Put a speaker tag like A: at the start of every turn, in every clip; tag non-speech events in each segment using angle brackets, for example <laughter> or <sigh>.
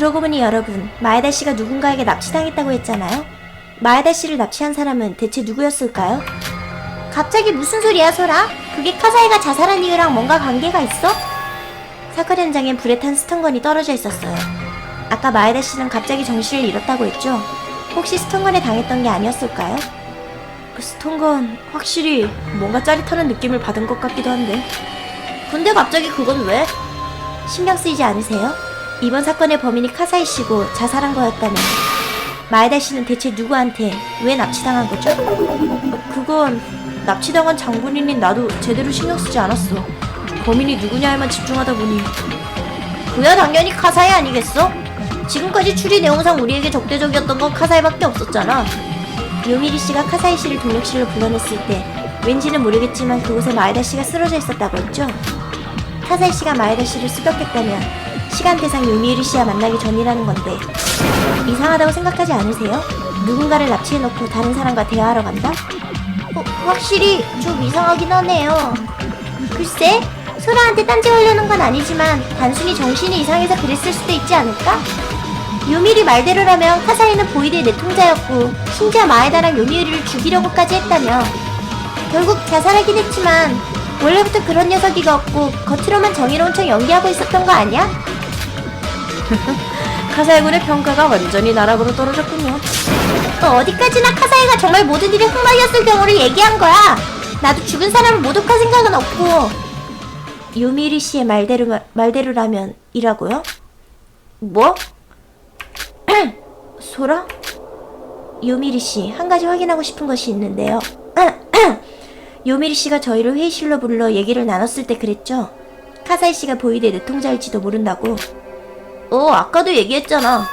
A: 그러고 보니 여러분, 마에다 씨가 누군가에게 납치당했다고 했잖아요? 마에다 씨를 납치한 사람은 대체 누구였을까요? 갑자기 무슨 소리야, 소라? 그게 카사이가 자살한 이유랑 뭔가 관계가 있어? 사건 현장엔 불에 탄 스턴건이 떨어져 있었어요. 아까 마에다 씨는 갑자기 정신을 잃었다고 했죠? 혹시 스턴건에 당했던 게 아니었을까요? 그 스톤건 확실히 뭔가 짜릿하는 느낌을 받은 것 같기도 한데 근데 갑자기 그건 왜? 신경 쓰이지 않으세요? 이번 사건의 범인이 카사이 씨고 자살한 거였다면 마에다 씨는 대체 누구한테 왜 납치당한 거죠? 어, 그건 납치당한 장군인인 나도 제대로 신경 쓰지 않았어 범인이 누구냐에만 집중하다 보니 그야 당연히 카사이 아니겠어? 지금까지 추리 내용상 우리에게 적대적이었던 건 카사이밖에 없었잖아 요미리 씨가 카사이 씨를 동력실로 불러냈을 때 왠지는 모르겠지만 그곳에 마에다 씨가 쓰러져 있었다고 했죠. 카사이 씨가 마에다 씨를 습격했다면 시간대상 요미리 씨와 만나기 전이라는 건데 이상하다고 생각하지 않으세요? 누군가를 납치해놓고 다른 사람과 대화하러 간다? 어, 확실히 좀 이상하긴 하네요. 글쎄, 소라한테 딴지 걸려는 건 아니지만 단순히 정신이 이상해서 그랬을 수도 있지 않을까? 요미리 말대로라면 카사이는 보이드의 내통자였고 심지어 마에다랑 요미리를 죽이려고까지 했다며 결국 자살하긴 했지만 원래부터 그런 녀석이었고 겉으로만 정의로운 척 연기하고 있었던 거 아니야? <laughs>
B: 카사이군의 평가가 완전히 나락으로 떨어졌군요.
A: 어, 어디까지나 카사이가 정말 모든 일이 흑막이었을 경우를 얘기한 거야 나도 죽은 사람을 모독할 생각은 없고 요미리 씨의 말대로, 말대로라면 이라고요? 뭐? <clears throat> 소라? 요미리 씨, 한 가지 확인하고 싶은 것이 있는데요. <clears throat> 요미리 씨가 저희를 회의실로 불러 얘기를 나눴을 때 그랬죠? 카사이 씨가 보이드의 내통자일지도 모른다고. 어, 아까도 얘기했잖아.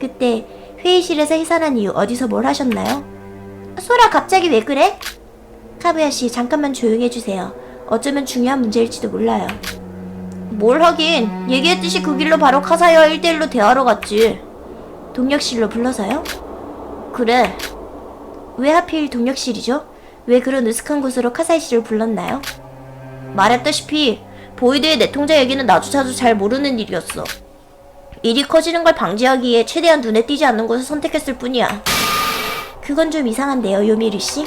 A: 그때 회의실에서 해산한 이유 어디서 뭘 하셨나요? 소라 갑자기 왜 그래? 카부야 씨, 잠깐만 조용해 주세요. 어쩌면 중요한 문제일지도 몰라요. 뭘 하긴 얘기했듯이 그 길로 바로 카사이와 1대1로 대화하러 갔지. 동력실로 불러서요? 그래. 왜 하필 동력실이죠? 왜 그런 으슥한 곳으로 카사이 씨를 불렀나요? 말했다시피 보이드의 내통자 얘기는 나조차도 잘 모르는 일이었어. 일이 커지는 걸 방지하기에 최대한 눈에 띄지 않는 곳을 선택했을 뿐이야. 그건 좀 이상한데요, 요미리 씨.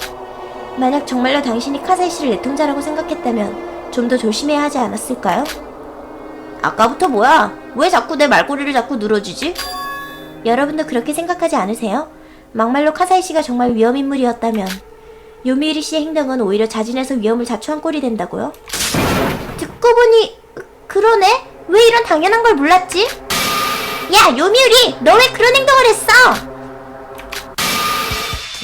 A: 만약 정말로 당신이 카사이 씨를 내 통자라고 생각했다면 좀 더 조심해야 하지 않았을까요? 아까부터 뭐야? 왜 자꾸 내 말꼬리를 자꾸 늘어지지? 여러분도 그렇게 생각하지 않으세요? 막말로 카사이 씨가 정말 위험 인물이었다면 요미리 씨의 행동은 오히려 자진해서 위험을 자초한 꼴이 된다고요? 듣고 보니 그러네? 왜 이런 당연한 걸 몰랐지? 야 요미우리 너 왜 그런 행동을 했어?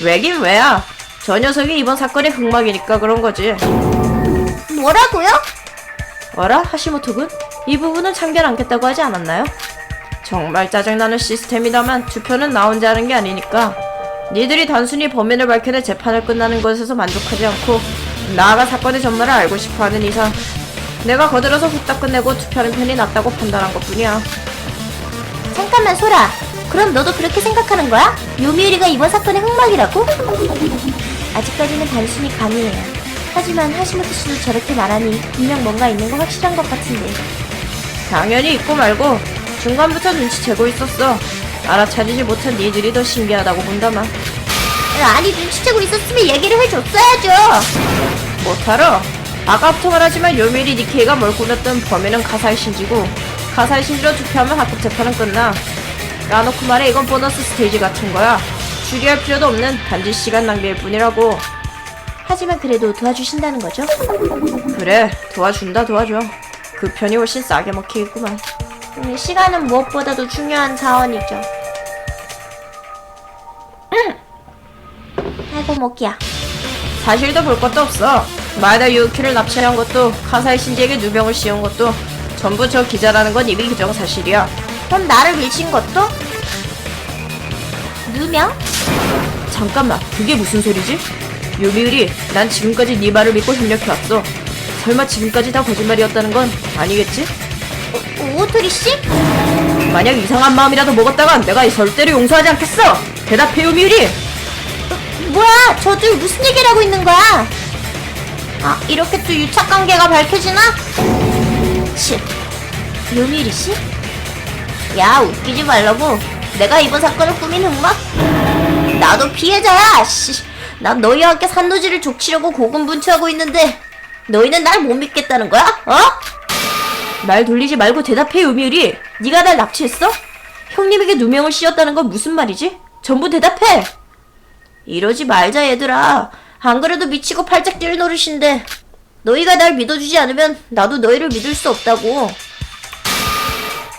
B: 왜긴 왜야? 저 녀석이 이번 사건의 흑막이니까 그런 거지.
A: 뭐라고요?
B: 어라 하시모토군? 이 부분은 참견 않겠다고 하지 않았나요? 정말 짜증나는 시스템이다만 투표는 나 혼자 하는 게 아니니까 니들이 단순히 범인을 밝혀내 재판을 끝나는 것에서 만족하지 않고 나아가 사건의 전말을 알고 싶어하는 이상 내가 거들어서 후딱 끝내고 투표하는 편이 낫다고 판단한 것뿐이야.
A: 잠깐만 소라 그럼 너도 그렇게 생각하는 거야? 요미우리가 이번 사건의 흑막이라고? 아직까지는 단순히 감이에요 하지만 하시모토 씨도 저렇게 말하니 분명 뭔가 있는 거 확실한 것 같은데
B: 당연히 있고 말고 중간부터 눈치채고 있었어. 알아차리지 못한 니들이 더 신기하다고 본다만
A: 아니 눈치채고 있었으면 얘기를 해줬어야죠
B: 못하러 아까부터 말하지만 요미리 니케이가 뭘 꾸몄든 범인은 카사이 신지고 카사이 신지로 투표하면 합법 재판은 끝나. 까놓고 말해 이건 보너스 스테이지 같은 거야. 추리할 필요도 없는 단지 시간 낭비일 뿐이라고.
A: 하지만 그래도 도와주신다는 거죠?
B: 그래 도와준다 도와줘. 그 편이 훨씬 싸게 먹히겠구만.
A: 음, 시간은 무엇보다도 중요한 자원이죠. 아이고 목이야.
B: 사실도 볼 것도 없어. 마에다 유우키를 납치한 것도 카사이 신지에게 누병을 씌운 것도 전부 저 기자라는 건 이미 기정사실이야
A: 그럼 나를 밀친 것도? 누명?
B: 잠깐만, 그게 무슨 소리지? 요미우리, 난 지금까지 네 말을 믿고 협력해왔어. 설마 지금까지 다 거짓말이었다는 건 아니겠지?
A: 오, 오토리 씨?
B: 만약 이상한 마음이라도 먹었다간 내가 절대로 용서하지 않겠어! 대답해, 요미우리!
A: 뭐야? 저들 무슨 얘기를 하고 있는 거야? 아, 이렇게 또 유착 관계가 밝혀지나? 치. 요미리 씨? 야, 웃기지 말라고. 내가 이번 사건을 꾸민 흑막? 나도 피해자야, 씨. 난 너희와 함께 산노지를 족치려고 고군분투하고 있는데, 너희는 날 못 믿겠다는 거야? 어?
B: 말 돌리지 말고 대답해 요미우리 네가 날 납치했어? 형님에게 누명을 씌웠다는 건 무슨 말이지? 전부 대답해
A: 이러지 말자, 얘들아. 안 그래도 미치고 팔짝 뛸 노릇인데, 너희가 날 믿어주지 않으면 나도 너희를 믿을 수 없다고.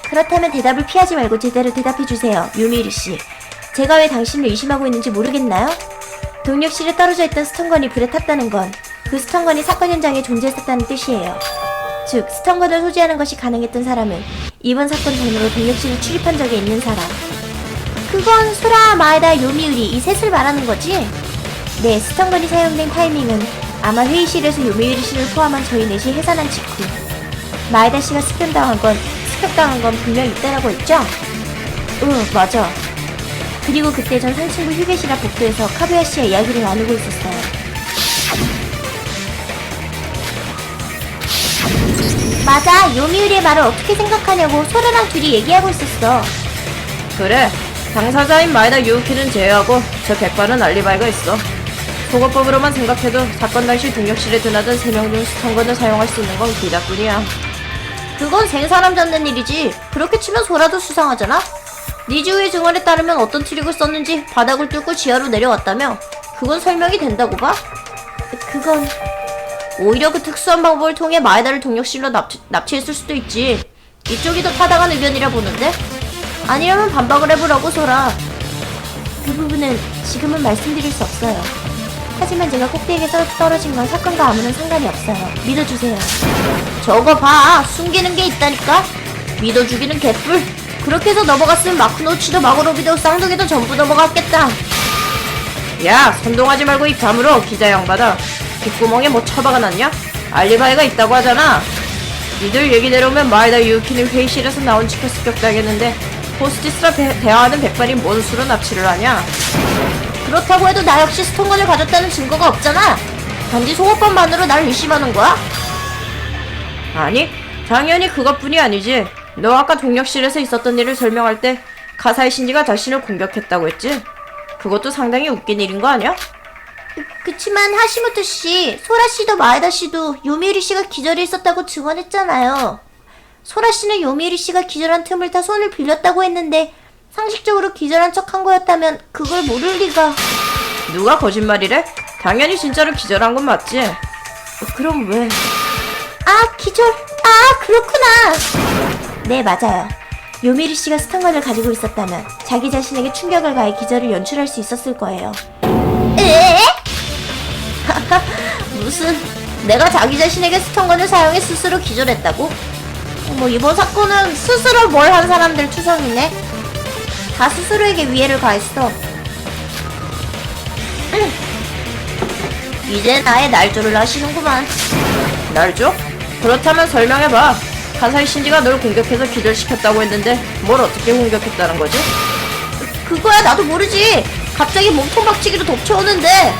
A: 그렇다면 대답을 피하지 말고 제대로 대답해주세요, 유미리 씨. 제가 왜 당신을 의심하고 있는지 모르겠나요? 동력실에 떨어져 있던 스턴건이 불에 탔다는 건 그 스턴건이 사건 현장에 존재했었다는 뜻이에요. 즉, 스턴건을 소지하는 것이 가능했던 사람은 이번 사건 전으로 동력실에 출입한 적이 있는 사람. 그건 소라, 마에다, 요미우리 이 셋을 말하는 거지? 네, 스턴건이 사용된 타이밍은 아마 회의실에서 요미우리 씨를 포함한 저희 넷이 해산한 직후. 마에다 씨가 습격당한 건 습격당한 건 분명 이때라고 했죠? 응, 맞아. 그리고 그때 전 상층부 휴게실 앞 복도에서 카부야 씨의 이야기를 나누고 있었어요. 맞아, 요미우리의 말을 어떻게 생각하냐고 소라랑 둘이 얘기하고 있었어.
B: 그래 당사자인 마에다 유우키는 제외하고 저 백발은 알리바이가 있어 속어법으로만 생각해도 사건 당시 동력실에 드나든 세명중 스턴건을 사용할 수 있는 건 기자뿐이야
A: 그건 생사람 잡는 일이지. 그렇게 치면 소라도 수상하잖아. 니즈우의 증언에 따르면 어떤 트릭을 썼는지 바닥을 뚫고 지하로 내려왔다며. 그건 설명이 된다고 봐? 그건 오히려 그 특수한 방법을 통해 마에다를 동력실로 납치, 납치했을 수도 있지. 이쪽이 더 타당한 의견이라 보는데? 아니라면 반박을 해보라고 소라. 그 부분은 지금은 말씀드릴 수 없어요. 하지만 제가 꼭대기에서 떨어진 건 사건과 아무런 상관이 없어요. 믿어주세요. 저거 봐. 숨기는 게 있다니까. 믿어주기는 개뿔. 그렇게 해서 넘어갔으면 마크노치도 마고로비도 쌍둥이도 전부 넘어갔겠다.
B: 야 선동하지 말고 입 다물어 기자 양반아. 귓구멍에 뭐 처박아 놨냐? 알리바이가 있다고 하잖아. 니들 얘기대로면 마에다 유우키는 회의실에서 나온 치켜 습격당했는데 호스티스라 배- 대화하는 백발이 뭔 수로 납치를 하냐
A: 그렇다고 해도 나 역시 스톤건을 가졌다는 증거가 없잖아 단지 송호법만으로 날 의심하는 거야?
B: 아니, 당연히 그것뿐이 아니지. 너 아까 동력실에서 있었던 일을 설명할 때 가사의 신지가 자신을 공격했다고 했지? 그것도 상당히 웃긴 일인 거 아니야?
A: 그치만 하시모토 씨, 소라 씨도 마에다 씨도 요미우리 씨가 기절해 있었다고 증언했잖아요. 소라 씨는 요미우리 씨가 기절한 틈을 타 손을 빌렸다고 했는데 상식적으로 기절한 척 한 거였다면 그걸 모를 리가.
B: 누가 거짓말이래? 당연히 진짜로 기절한 건 맞지? 그럼 왜?
A: 아, 기절. 아, 그렇구나. 네, 맞아요. 요미리 씨가 스턴건을 가지고 있었다면 자기 자신에게 충격을 가해 기절을 연출할 수 있었을 거예요. 에? <laughs> 무슨 내가 자기 자신에게 스턴건을 사용해 스스로 기절했다고? 뭐 이번 사건은 스스로 뭘 한 사람들 투성이네. 다 스스로에게 위해를 가했어. 음. 이제 나의 날조를 하시는구만.
B: 날죠? 그렇다면 설명해봐. 가사의 신지가 널 공격해서 기절시켰다고 했는데 뭘 어떻게 공격했다는 거지?
A: 그거야 나도 모르지. 갑자기 몸통 박치기로 덮쳐오는데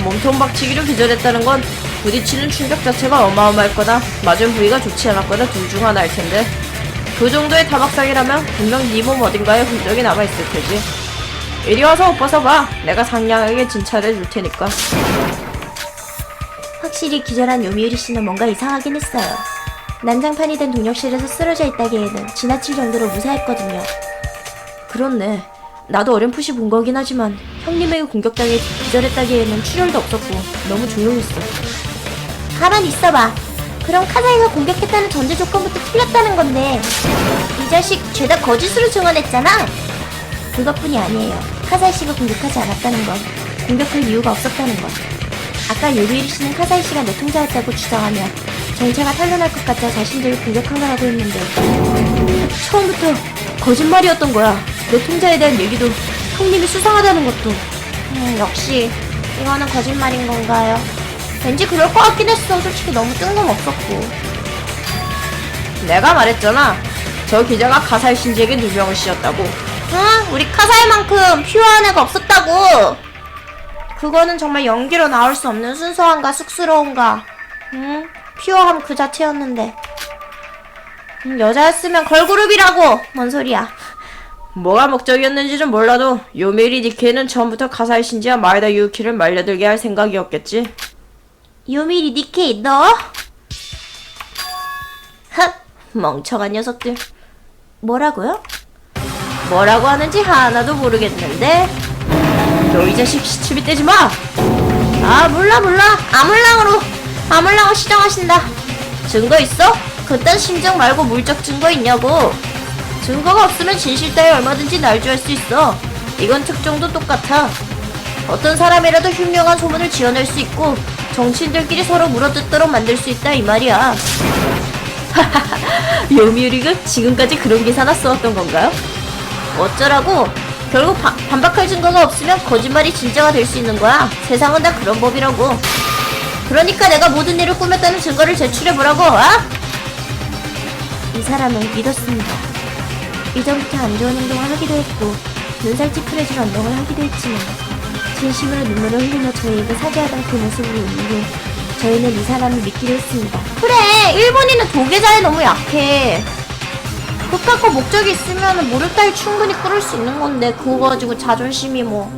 B: 몸통 박치기로 기절했다는 건 부딪히는 충격 자체가 어마어마할 거나 맞은 부위가 좋지 않았거나 둘 중 하나일 텐데 그 정도의 타박상이라면 분명 네 몸 어딘가에 흔적이 남아있을 테지 이리 와서 옷 벗어봐 내가 상냥하게 진찰해 줄 테니까
A: 확실히 기절한 요미우리 씨는 뭔가 이상하긴 했어요. 난장판이 된 동력실에서 쓰러져 있다기에는 지나칠 정도로 무사했거든요.
B: 그렇네 나도 어렴풋이 본 거긴 하지만 형님에게 공격당해 기절했다기에는 출혈도 없었고 너무 조용했어
A: 가만 있어봐. 그럼 카사이가 공격했다는 전제 조건부터 틀렸다는 건데 이 자식 죄다 거짓으로 증언했잖아. 그것뿐이 아니에요. 카사이 씨가 공격하지 않았다는 건 공격할 이유가 없었다는 것. 아까 요리일 씨는 카사이 씨가 내 통자였다고 주장하며 정체가 탄로날 것 같아 자신들을 공격한 거라고 했는데
B: 처음부터 거짓말이었던 거야 내 통자에 대한 얘기도 형님이 수상하다는 것도
A: 음, 역시 이거는 거짓말인 건가요? 왠지 그럴 것 같긴 했어. 솔직히 너무 뜬금없었고.
B: 내가 말했잖아 저 기자가 가사의 신지에게 누명을 씌웠다고
A: 응? 우리 카사이만큼 퓨어한 애가 없었다고. 그거는 정말 연기로 나올 수 없는 순수함과 쑥스러움과 응? 퓨어함 그 자체였는데. 음, 여자였으면 걸그룹이라고! 뭔 소리야.
B: 뭐가 목적이었는지는 몰라도 요미리 니케는 처음부터 카사이 신지와 마에다 유키를 말려들게 할 생각이었겠지.
A: 요미리 니케이, 너? 흑! 멍청한 녀석들. 뭐라고요?
B: 뭐라고 하는지 하나도 모르겠는데. 너 이 자식 시추비 떼지 마!
A: 아, 몰라, 몰라. 아물랑으로, 아물랑을 시정하신다. 증거 있어? 그딴 심정 말고 물적 증거 있냐고. 증거가 없으면 진실 따위 얼마든지 날조할 수 있어. 이건 특종도 똑같아. 어떤 사람이라도 흉흉한 소문을 지어낼 수 있고 정치인들끼리 서로 물어뜯도록 만들 수 있다 이 말이야. <laughs>
B: 요미우리가 지금까지 그런 기사나 써왔던 건가요?
A: 어쩌라고? 결국 바- 반박할 증거가 없으면 거짓말이 진짜가 될 수 있는 거야. 세상은 다 그런 법이라고. 그러니까 내가 모든 일을 꾸몄다는 증거를 제출해보라고, 아? 이 사람을 믿었습니다. 이전부터 안 좋은 행동을 하기도 했고, 눈살 찌푸려질 언동을 하기도 했지만, 진심으로 눈물을 흘리며 저희에게 사죄하던 그 모습을 본 이후, 저희는 이 사람을 믿기로 했습니다. 그래! 일본인은 도계자에 너무 약해. 극하고 목적이 있으면 모를 따위 충분히 끌을 수 있는 건데 그거 가지고 자존심이 뭐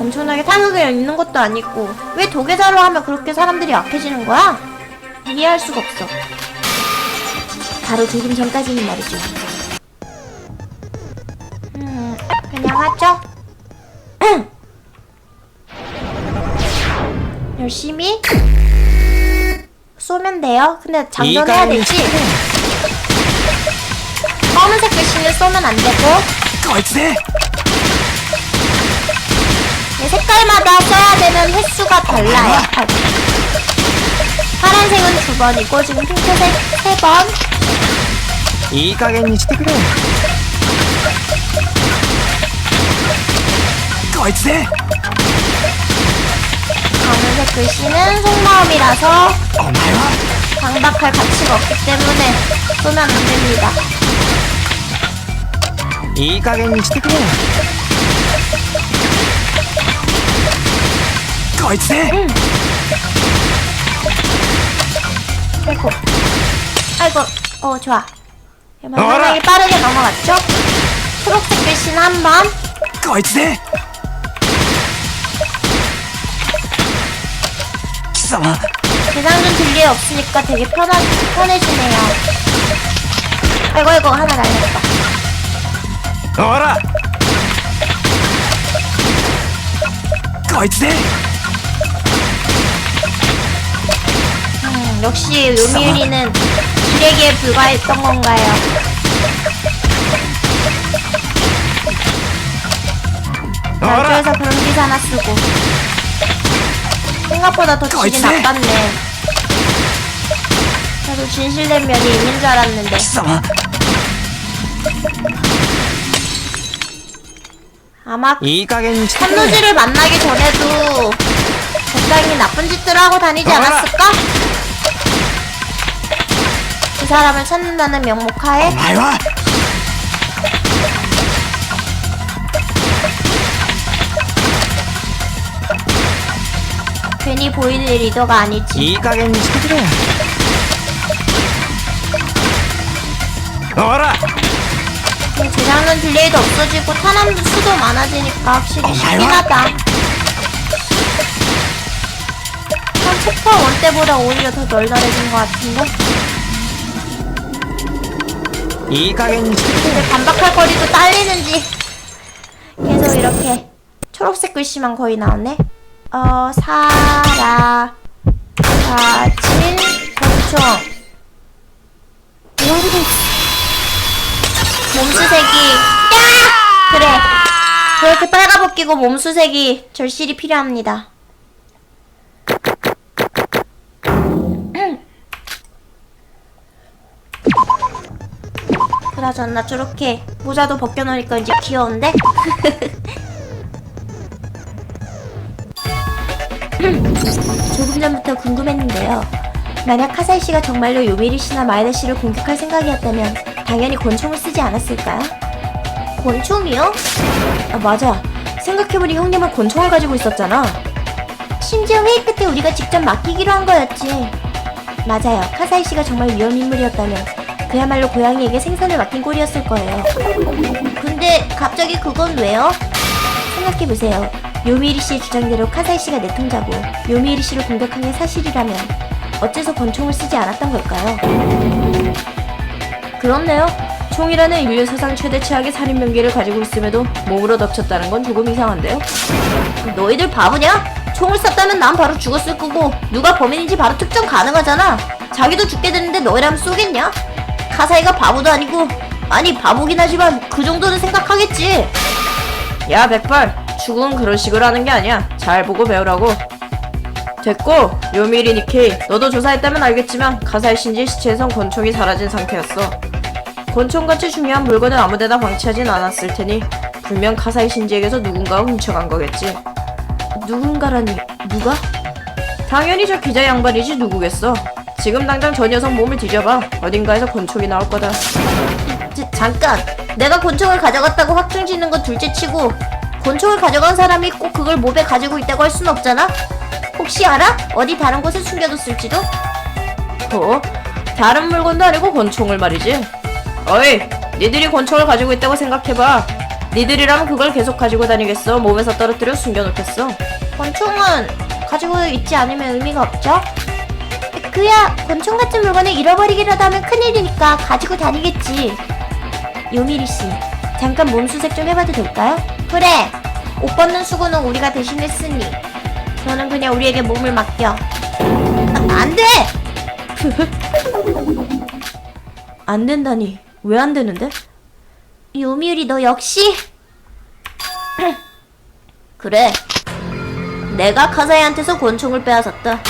A: 엄청나게 타격이 있는 것도 아니고 왜 도계자로 하면 그렇게 사람들이 약해지는 거야? 이해할 수가 없어 바로 조금 전까지는 말이죠 음 그냥 하죠 열심히 쏘면 돼요. 근데 장전해야 되지. 검은색 글씨는 쏘면 안 되고.
C: 걸세.
A: 네, 색깔마다 써야 되는 횟수가 달라요. 아. 파란색은 두 번이고 지금 핑크색 세 번.
C: 이 가게니
A: 그래. 걸세. 글씨는 속마음이라서 강박할 가치가 없기 때문에 쏘면 안 됩니다.
C: 이 가게는 시티크. 거이세. 응.
A: 아이고, 아이고, 어 좋아. 이번 상당히 빠르게 넘어갔죠? 초록색 글씨는 한 번.
C: 거이세. 없어.
A: 대상전 들리 없으니까 되게 편하, 편해지네요. 아이고, 아이고, 하나 날렸다.
C: 어라! 거이지
A: 음, 역시 요미유리는 기레기에 불과했던 건가요? 어라! 학교에서 그런 기사나 쓰고. 생각보다 더 질이
C: 거짓말!
A: 나빴네 저도 진실된 면이 있는 줄 알았는데
C: 貴様
A: 아마
C: いい加減にしてくれ
A: 한노지를 만나기 전에도 적당히 나쁜 짓들을 하고 다니지
C: 어라!
A: 않았을까? 그 사람을 찾는다는 명목하에
C: お前は
A: 괜히 보이는 리더가 아니지
C: いい加減にしてくれほら
A: 재장전 딜레이도 없어지고 탄환 수도 많아지니까 확실히
C: 어,
A: 쉽긴
C: 말와?
A: 하다 한 챕터 1 때보다 오히려 더 널널해진 것 같은데
C: いい加減にしてくれ
A: 근데 반박할 거리도 딸리는지 계속 이렇게 초록색 글씨만 거의 나오네 어 사라 사친 권총 몸수색이 야! 그래. 저렇게 빨가벗 기고 몸수색이 절실히 필요합니다. 그나저나 저렇게 모자도 벗겨놓으니까 이제 귀여운데? <laughs> 조금 전부터 궁금했는데요. 만약 카사이 씨가 정말로 요미리 씨나 마에다 씨를 공격할 생각이었다면 당연히 권총을 쓰지 않았을까요? 권총이요?
B: 아, 맞아. 생각해보니 형님은 권총을 가지고 있었잖아.
A: 심지어 회의 끝에 우리가 직접 맡기기로 한 거였지. 맞아요. 카사이 씨가 정말 위험 인물이었다면 그야말로 고양이에게 생선을 맡긴 꼴이었을 거예요. 근데 갑자기 그건 왜요? 생각해보세요. 요미리 씨의 주장대로 카사이 씨가 내통자고 요미리 씨를 공격한 게 사실이라면 어째서 권총을 쓰지 않았던 걸까요?
B: 그렇네요. 총이라는 인류 사상 최대 최악의 살인 명기를 가지고 있음에도 몸으로 덮쳤다는 건 조금 이상한데요.
A: 너희들 바보냐? 총을 쐈다면 난 바로 죽었을 거고 누가 범인인지 바로 특정 가능하잖아. 자기도 죽게 되는데 너희라면 쏘겠냐? 카사이가 바보도 아니고 아니 바보긴 하지만 그 정도는 생각하겠지.
B: 야 백발 죽은 그런 식으로 하는 게 아니야. 잘 보고 배우라고. 됐고 요미리 니케이 너도 조사했다면 알겠지만 가사의 신지 시체에선 권총이 사라진 상태였어. 권총같이 중요한 물건을 아무데나 방치하진 않았을 테니 분명 카사의 신지에게서 누군가가 훔쳐간 거겠지. 누군가라니 누가? 당연히 저 기자 양반이지 누구겠어. 지금 당장 저 녀석 몸을 뒤져봐. 어딘가에서 권총이 나올 거다.
A: 자, 잠깐. 내가 권총을 가져갔다고 확정 짓는 건 둘째 치고 권총을 가져간 사람이 꼭 그걸 몸에 가지고 있다고 할 순 없잖아. 혹시 알아? 어디 다른 곳에 숨겨뒀을지도?
B: 어? 다른 물건도 아니고 권총을 말이지. 어이, 니들이 권총을 가지고 있다고 생각해봐. 니들이라면 그걸 계속 가지고 다니겠어? 몸에서 떨어뜨려 숨겨놓겠어?
A: 권총은 가지고 있지 않으면 의미가 없죠? 그야 권총 같은 물건을 잃어버리기라도 하면 큰일이니까 가지고 다니겠지. 요미리 씨, 잠깐 몸 수색 좀 해봐도 될까요? 그래. 옷 벗는 수고는 우리가 대신 했으니 너는 그냥 우리에게 몸을 맡겨. 아, 안 돼! <laughs>
B: 안 된다니. 왜 안 되는데?
A: 요미우리 너 역시 <clears throat> 그래 내가 카사이한테서 권총을 빼앗았다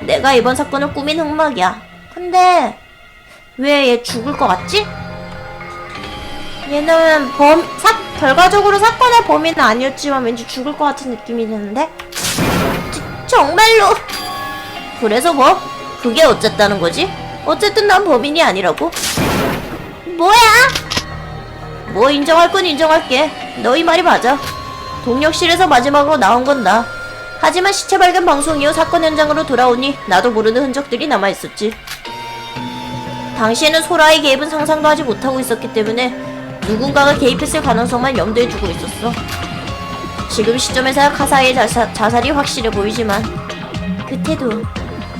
A: 내가 이번 사건을 꾸민 흑막이야 근데 왜 얘 죽을 것 같지? 얘는 범, 사, 결과적으로 사건의 범인은 아니었지만 왠지 죽을 것 같은 느낌이 드는데 지- 정말로 그래서 뭐? 그게 어쨌다는 거지? 어쨌든 난 범인이 아니라고 뭐야? 뭐 인정할 건 인정할게. 너희 말이 맞아. 동력실에서 마지막으로 나온 건 나. 하지만 시체 발견 방송 이후 사건 현장으로 돌아오니 나도 모르는 흔적들이 남아 있었지. 당시에는 소라의 개입은 상상도 하지 못하고 있었기 때문에 누군가가 개입했을 가능성만 염두에 두고 있었어. 지금 시점에서야 카사의 자사, 자살이 확실해 보이지만 그 태도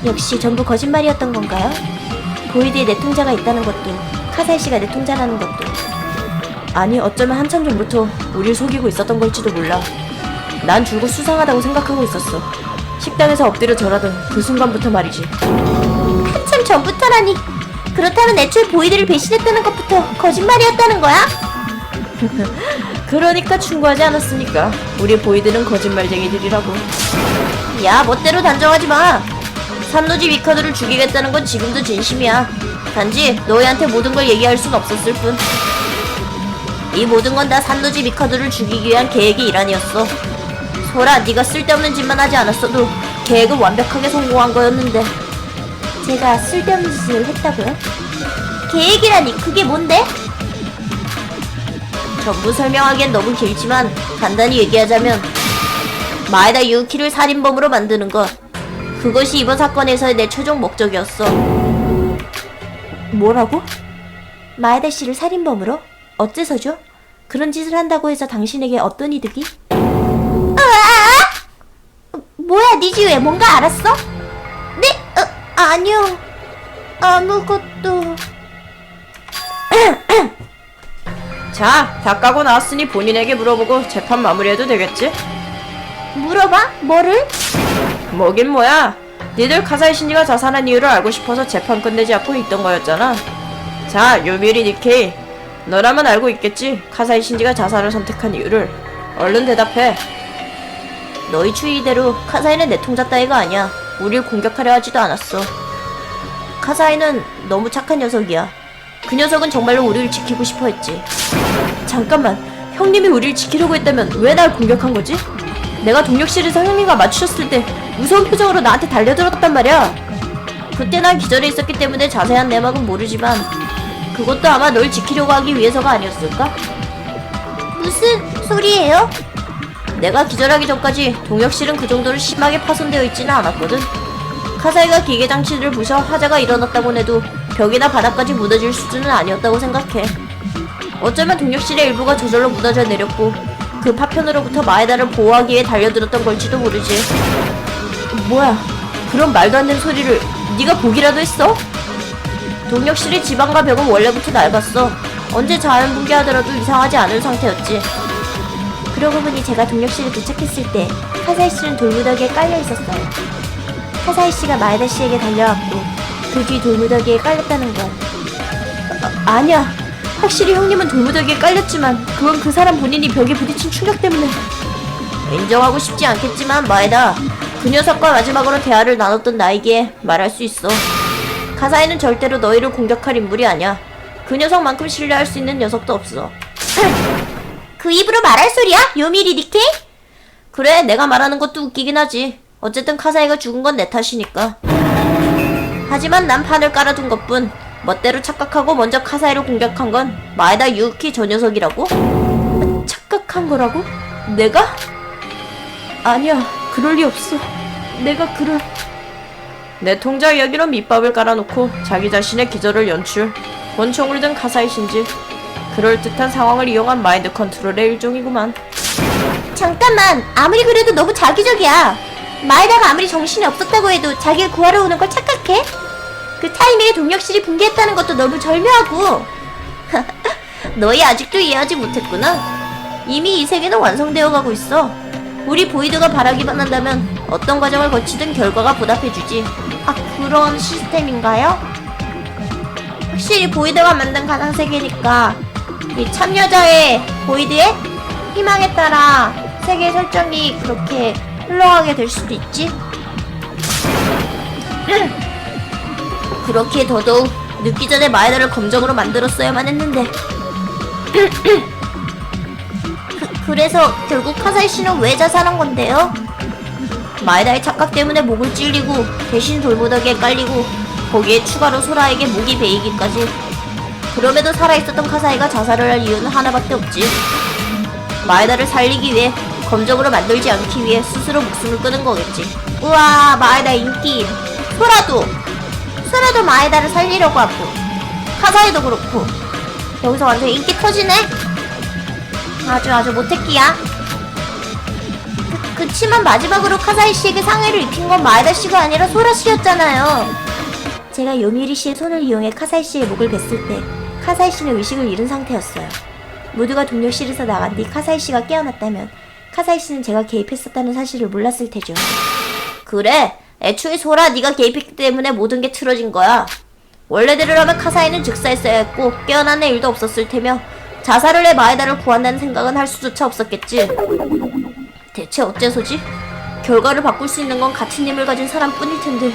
A: 역시 전부 거짓말이었던 건가요? 보이드에 내 통자가 있다는 것도 카사이 씨가 내 통자라는 것도
B: 아니, 어쩌면 한참 전부터 우릴 속이고 있었던 걸지도 몰라. 난 줄곧 수상하다고 생각하고 있었어. 식당에서 엎드려 절하던 그 순간부터 말이지.
A: 한참 전부터라니 그렇다면 애초에 보이드를 배신했다는 것부터 거짓말이었다는 거야? <laughs>
B: 그러니까 충고하지 않았으니까. 우리 보이드는 거짓말쟁이들이라고.
A: 야 멋대로 단정하지 마 산노지 미카도를 죽이겠다는 건 지금도 진심이야 단지 너희한테 모든 걸 얘기할 순 없었을 뿐 이 모든 건 다 산노지 미카도를 죽이기 위한 계획의 일환이었어 소라 네가 쓸데없는 짓만 하지 않았어도 계획은 완벽하게 성공한 거였는데 제가 쓸데없는 짓을 했다고요? 계획이라니 그게 뭔데? 전부 설명하기엔 너무 길지만 간단히 얘기하자면 마에다 유키를 살인범으로 만드는 것. 그것이 이번 사건에서의 내 최종 목적이었어.
B: 뭐라고?
A: 마에다 씨를 살인범으로? 어째서죠? 그런 짓을 한다고 해서 당신에게 어떤 이득이? 아! 뭐야, 니지 왜 뭔가 알았어? 아니요. 아무것도.
B: 자, 다 까고 나왔으니 본인에게 물어보고 재판 마무리해도 되겠지?
A: 물어봐? 뭐를?
B: 뭐긴 뭐야. 니들 카사이 신지가 자살한 이유를 알고 싶어서 재판 끝내지 않고 있던 거였잖아. 자, 요미리 니케이. 너라면 알고 있겠지. 카사이 신지가 자살을 선택한 이유를. 얼른 대답해.
A: 너희 추이대로 카사이는 내 통자 따위가 아니야. 우릴 공격하려 하지도 않았어. 카사이는 너무 착한 녀석이야. 그 녀석은 정말로 우리를 지키고 싶어 했지.
B: 잠깐만. 형님이 우리를 지키려고 했다면 왜 날 공격한 거지? 내가 동력실에서 형님과 마주쳤을 때 무서운 표정으로 나한테 달려들었단 말이야.
A: 그때 난 기절해 있었기 때문에 자세한 내막은 모르지만 그것도 아마 널 지키려고 하기 위해서가 아니었을까? 무슨 소리예요? 내가 기절하기 전까지 동혁실은 그 정도로 심하게 파손되어 있지는 않았거든. 카사이가 기계 장치를 부셔 화재가 일어났다고 해도 벽이나 바닥까지 무너질 수준은 아니었다고 생각해. 어쩌면 동력실의 일부가 저절로 무너져 내렸고 그 파편으로부터 마에다를 보호하기 위해 달려들었던 걸지도 모르지. 뭐야? 그런 말도 안 되는 소리를 네가 보기라도 했어? 동력실의 지방과 벽은 원래부터 낡았어. 언제 자연 붕괴하더라도 이상하지 않은 상태였지.
D: 그러고 보니 제가 동력실에 도착했을 때 카사이 씨는 돌무더기에 깔려 있었어요. 카사이 씨가 마에다 씨에게 달려왔고 그 뒤 돌무더기에 깔렸다는 건
A: 아, 아니야. 확실히 형님은 돌무더기에 깔렸지만 그건 그 사람 본인이 벽에 부딪힌 충격 때문에. 인정하고 싶지 않겠지만 마에다 그 녀석과 마지막으로 대화를 나눴던 나에게 말할 수 있어. 가사에는 절대로 너희를 공격할 인물이 아니야. 그 녀석만큼 신뢰할 수 있는 녀석도 없어. <laughs>
D: 그 입으로 말할 소리야? 요미리 니케?
A: 그래, 내가 말하는 것도 웃기긴 하지. 어쨌든 카사이가 죽은 건 내 탓이니까. 하지만 난 판을 깔아둔 것뿐. 멋대로 착각하고 먼저 카사이를 공격한 건 마에다 유키 저 녀석이라고? 착각한 거라고? 내가? 아니야, 그럴 리 없어. 내가 그럴... 내 통장 이야기로 밑밥을 깔아놓고 자기 자신의 기절을 연출. 권총을 든 카사이 신지. 그럴듯한 상황을 이용한 마인드 컨트롤의 일종이구만.
D: 잠깐만 아무리 그래도 너무 자기적이야 마에다가 아무리 정신이 없었다고 해도 자기를 구하러 오는 걸 착각해? 그 타이밍에 동력실이 붕괴했다는 것도 너무 절묘하고 <laughs>
A: 너희 아직도 이해하지 못했구나. 이미 이 세계는 완성되어 가고 있어. 우리 보이드가 바라기만 한다면 어떤 과정을 거치든 결과가 보답해주지.
D: 아 그런 시스템인가요? 확실히 보이드가 만든 가상 세계니까 이 참여자의 보이드의 희망에 따라 세계 설정이 그렇게 흘러가게 될 수도 있지. <clears throat>
A: 그렇게 더더욱 늦기 전에 마에다를 검정으로 만들었어야만 했는데
D: 그, <clears throat> 그래서 결국 카사이 씨는 왜 자살한 건데요?
A: 마에다의 착각 때문에 목을 찔리고 대신 돌무더기에 깔리고 거기에 추가로 소라에게 목이 베이기까지 그럼에도 살아있었던 카사이가 자살을 할 이유는 하나밖에 없지. 마에다를 살리기 위해 검정으로 만들지 않기 위해 스스로 목숨을 끊은 거겠지.
D: 우와 마에다 인기. 소라도! 소라도 마에다를 살리려고 하고. 카사이도 그렇고. 여기서 완전 인기 터지네? 아주 아주 모태끼야. 그, 그치만 마지막으로 카사이 씨에게 상해를 입힌 건 마에다 씨가 아니라 소라 씨였잖아요. 제가 요미리 씨의 손을 이용해 카사이 씨의 목을 뱄을 때 카사이 씨는 의식을 잃은 상태였어요. 모두가 동력실에서 나간 뒤 카사이 씨가 깨어났다면 카사이 씨는 제가 개입했었다는 사실을 몰랐을 테죠.
A: 그래 애초에 소라 네가 개입했기 때문에 모든 게 틀어진 거야. 원래대로라면 카사이는 즉사했어야 했고 깨어나는 일도 없었을 테며 자살을 해 마에다를 구한다는 생각은 할 수조차 없었겠지. 대체 어째서지? 결과를 바꿀 수 있는 건 같은 힘을 가진 사람뿐일 텐데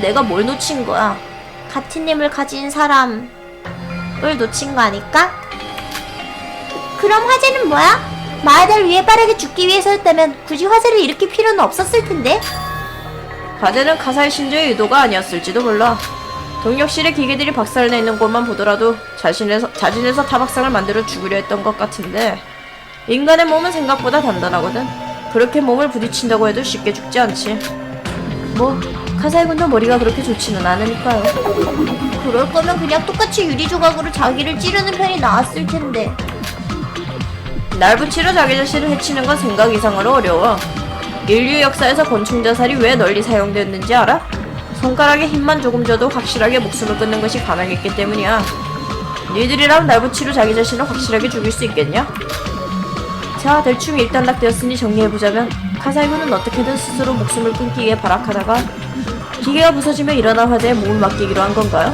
A: 내가 뭘 놓친 거야?
D: 같은 힘을 가진 사람 을 놓친 거 아닐까? 그럼 화제는 뭐야? 마에다를 위해 빠르게 죽기 위해서였다면 굳이 화제를 일으킬 필요는 없었을 텐데.
A: 과제는 카사이 신조의 의도가 아니었을지도 몰라. 동력실의 기계들이 박살내 있는 곳만 보더라도 자신에서, 자진해서 타박상을 만들어 죽으려 했던 것 같은데 인간의 몸은 생각보다 단단하거든. 그렇게 몸을 부딪힌다고 해도 쉽게 죽지 않지. 뭐 카사이 군도 머리가 그렇게 좋지는 않으니까요.
D: 그럴 거면 그냥 똑같이 유리 조각으로 자기를 찌르는 편이 나았을 텐데.
A: 날 붙이러 자기 자신을 해치는 건 생각 이상으로 어려워. 인류 역사에서 권총 자살이 왜 널리 사용되었는지 알아? 손가락에 힘만 조금 줘도 확실하게 목숨을 끊는 것이 가능했기 때문이야. 니들이랑 날 붙이러 자기 자신을 확실하게 죽일 수 있겠냐? 자, 대충 일단락되었으니 정리해보자면 카사이군은 어떻게든 스스로 목숨을 끊기 위해 발악하다가 기계가 부서지며 일어난 화재에 몸을 맡기기로 한 건가요?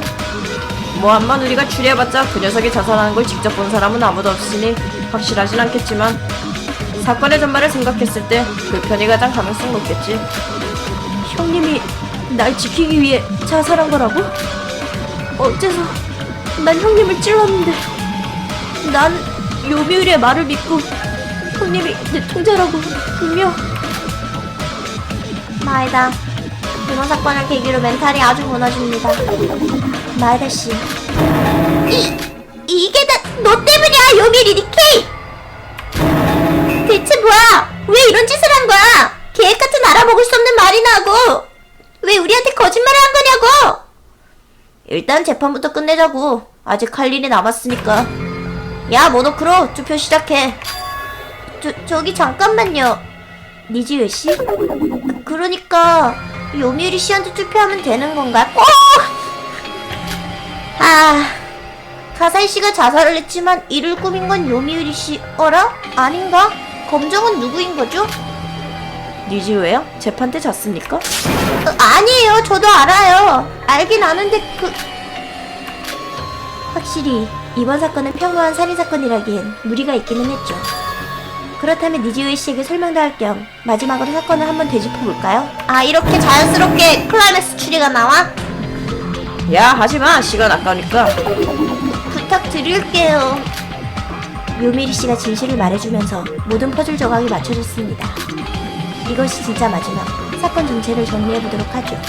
A: 뭐 암만 우리가 추리해봤자 그 녀석이 자살하는 걸 직접 본 사람은 아무도 없으니 확실하진 않겠지만 사건의 전말을 생각했을 때 그 편이 가장 가능성 높겠지 형님이 날 지키기 위해 자살한 거라고? 어째서 난 형님을 찔렀는데 난 요미우리의 말을 믿고 형님이 내 통제라고 분명
D: 마에다. 이번 사건을 계기로 멘탈이 아주 무너집니다. 마에다 씨. 이 이게 다 너 때문이야 요미리 니케이. 대체 뭐야? 왜 이런 짓을 한 거야? 계획 같은 알아먹을 수 없는 말이나 하고.
A: 왜 우리한테 거짓말을 한 거냐고! 일단 재판부터 끝내자고. 아직 할 일이 남았으니까. 야, 모노크로, 투표 시작해. 저, 저기 잠깐만요. 니지웨 씨? 그러니까, 요미우리 씨한테 투표하면 되는 건가? 꼭! 아, 가사이 씨가 자살을 했지만 이를 꾸민 건 요미우리 씨. 어라? 아닌가? 검정은 누구인 거죠?
B: 니지우예요? 재판 때 졌습니까?
A: 어, 아니에요. 저도 알아요. 알긴 아는데 그 확실히 이번 사건은 평범한 살인 사건이라기엔 무리가 있기는 했죠. 그렇다면 니지우이 씨에게 설명도 할 겸 마지막으로 사건을 한번 되짚어 볼까요? 아 이렇게 자연스럽게 클라이맥스 추리가 나와?
B: 야 하지마 시간 아까우니까
A: 부탁드릴게요. 요미리 씨가 진실을 말해주면서 모든 퍼즐 조각이 맞춰졌습니다. 이것이 진짜 마지막 사건 전체를 정리해 보도록 하죠.